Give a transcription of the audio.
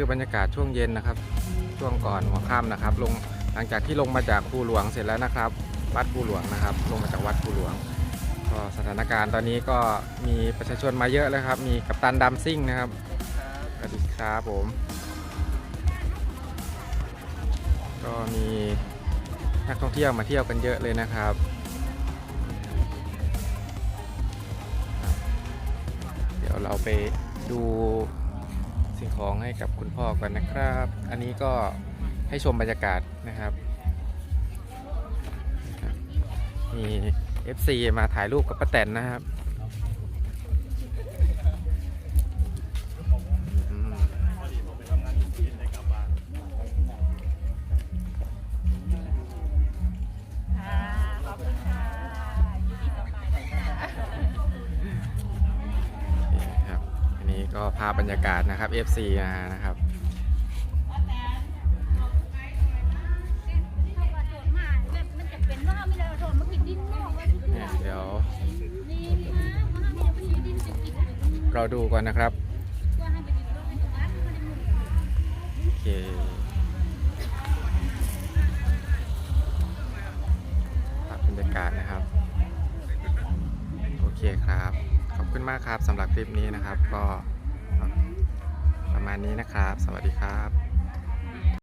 ือบรรยากาศช่วงเย็นนะครับ ช่วงก่อนหัวค่ำนะครับ ลงหลังจากที่ลงมาจากภูหลวงเสร็จแล้วนะครับ วัดภูหลวงนะครับ ลงมาจากวัดภูหลวงก็สถานการณ์ตอนนี้ก็มีประชาชนมาเยอะเลยครับ มีกัปตันดำซิ่งนะครับสวัสดีครับผม ก็มีนักท่องเที่ยวมาเที่ยวกันเยอะเลยนะครับเดี๋ยวเราไปดู สิ่งของให้กับคุณพ่อกันนะครับ อันนี้ก็ให้ชมบรรยากาศนะครับนะครับมี FC มาถ่ายรูปกับป้าแตนนะครับ ก็ภาพบรรยากาศนะครับ FC มานะครับเดี๋ยว เราดูก่อนนะครับว่าให้ไปดินโลกเป็นจังหวัดมันได้หมดโอเคภาพบรรยากาศนะครับ โอเคครับ ขอบคุณมากครับสำหรับคลิปนี้นะครับก็ นี้นะครับ สวัสดีครับ